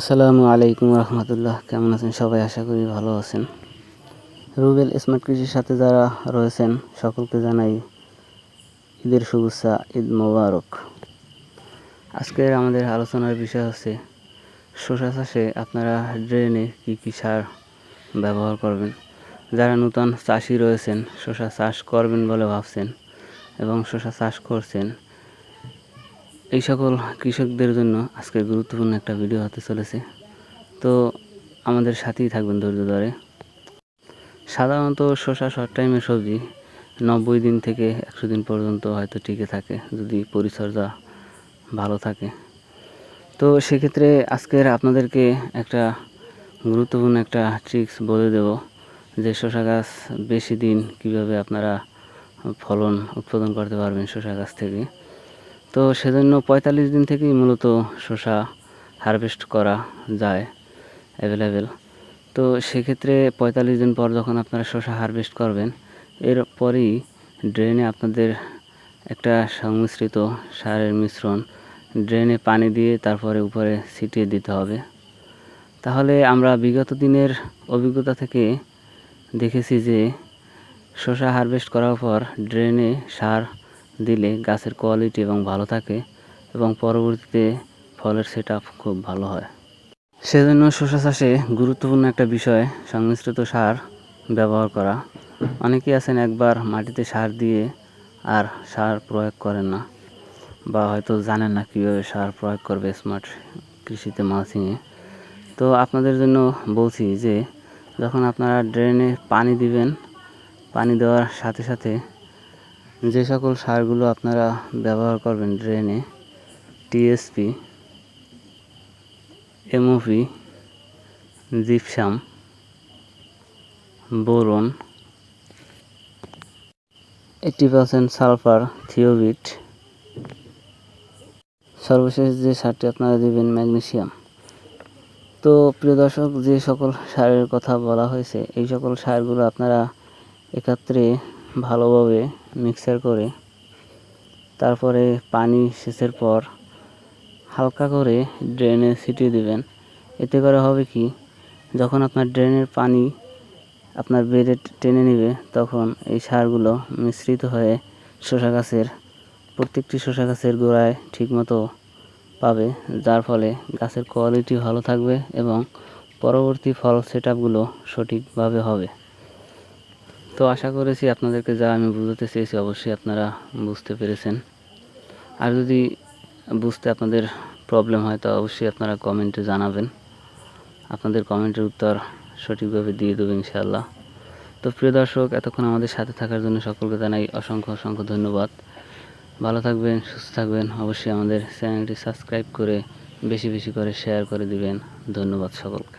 আসসালামু আলাইকুম রহমতুল্লাহ। কেমন আছেন সবাই? আশা করি ভালো আছেন। রুবেল স্মার্ট কৃষির সাথে যারা রয়েছেন, সকলকে জানাই ঈদের শুভেচ্ছা, ঈদ মোবারক। আজকের আমাদের আলোচনার বিষয় হচ্ছে, শসা চাষে আপনারা ড্রেনে কী কী সার ব্যবহার করবেন? যারা নূতন চাষি রয়েছেন, শসা চাষ করবেন বলে ভাবছেন এবং শসা চাষ করছেন এই সকল কৃষকদের জন্য আজকে গুরুত্বপূর্ণ একটা ভিডিও হতে চলেছে। তো আমাদের সাথেই থাকবেন ধৈর্য ধরে। সাধারণত শসা শর্ট টাইমের সবজি নব্বই দিন থেকে একশো দিন পর্যন্ত হয়তো টিকে থাকে, যদি পরিচর্যা ভালো থাকে। তো সেক্ষেত্রে আজকের আপনাদেরকে একটা গুরুত্বপূর্ণ একটা ট্রিক্স বলে দেব যে শসা গাছ বেশি দিন কীভাবে আপনারা ফলন উৎপাদন করতে পারবেন শসা গাছ থেকে। তো সেজন্য পঁয়তাল্লিশ দিন থেকেই মূলত শসা হারভেস্ট করা যায় অ্যাভেলেবেল তো সেক্ষেত্রে পঁয়তাল্লিশ দিন পর যখন আপনারা শসা হারভেস্ট করবেন, এরপরেই ড্রেনে আপনাদের একটা সংমিশ্রিত সারের মিশ্রণ ড্রেনে পানি দিয়ে তারপরে উপরে ছিটিয়ে দিতে হবে। তাহলে আমরা বিগত দিনের অভিজ্ঞতা থেকে দেখেছি যে শসা হারভেস্ট করার পর ড্রেনে সার দিলে গাছের কোয়ালিটি এবং ভালো থাকে এবং পরবর্তীতে ফলের সেট খুব ভালো হয়। সেজন্য শসা চাষে গুরুত্বপূর্ণ একটা বিষয়, সংমিশ্রিত সার ব্যবহার করা। অনেকেই আছেন একবার মাটিতে সার দিয়ে আর সার প্রয়োগ করেন না বা হয়তো জানেন না কীভাবে সার প্রয়োগ করবে স্মার্ট কৃষিতে মালচিংয়ে তো আপনাদের জন্য বলছি যে, যখন আপনারা ড্রেনে পানি দিবেন, পানি দেওয়ার সাথে সাথে যে সকল সারগুলো আপনারা ব্যবহার করবেন ড্রেনে TSP MOP gypsum boron eighty percent sulphur থিওবিট সর্বশেষ যে সারটি আপনারা দিবেন ম্যাগনেশিয়াম তো প্রিয় দর্শক, যে সকল সারের কথা বলা হয়েছে, এই সকল সারগুলো আপনারা একাত্রে ভালোভাবে মিক্সার করে তারপরে পানি সেচের পর হালকা করে ড্রেনে ছিটিয়ে দেবেন। এতে করে হবে কি, যখন আপনার ড্রেনের পানি আপনার বেডে টেনে নেবে, তখন এই সারগুলো মিশ্রিত হয়ে শসা গাছের, প্রত্যেকটি শসা গাছের গোড়ায় ঠিকমতো পাবে, যার ফলে গাছের কোয়ালিটি ভালো থাকবে এবং পরবর্তী ফল সেট আপগুলো সঠিকভাবে হবে। তো আশা করেছি আপনাদেরকে যা আমি বুঝতে চেয়েছি অবশ্যই আপনারা বুঝতে পেরেছেন। আর যদি বুঝতে আপনাদের প্রবলেম হয়, তো অবশ্যই আপনারা কমেন্টে জানাবেন। আপনাদের কমেন্টের উত্তর সঠিকভাবে দিয়ে দেবো ইনশাআল্লাহ। তো প্রিয় দর্শক, এতক্ষণ আমাদের সাথে থাকার জন্য সকলকে জানাই অসংখ্য অসংখ্য ধন্যবাদ। ভালো থাকবেন, সুস্থ থাকবেন। অবশ্যই আমাদের চ্যানেলটি সাবস্ক্রাইব করে বেশি বেশি করে শেয়ার করে দিবেন। ধন্যবাদ সকলকে।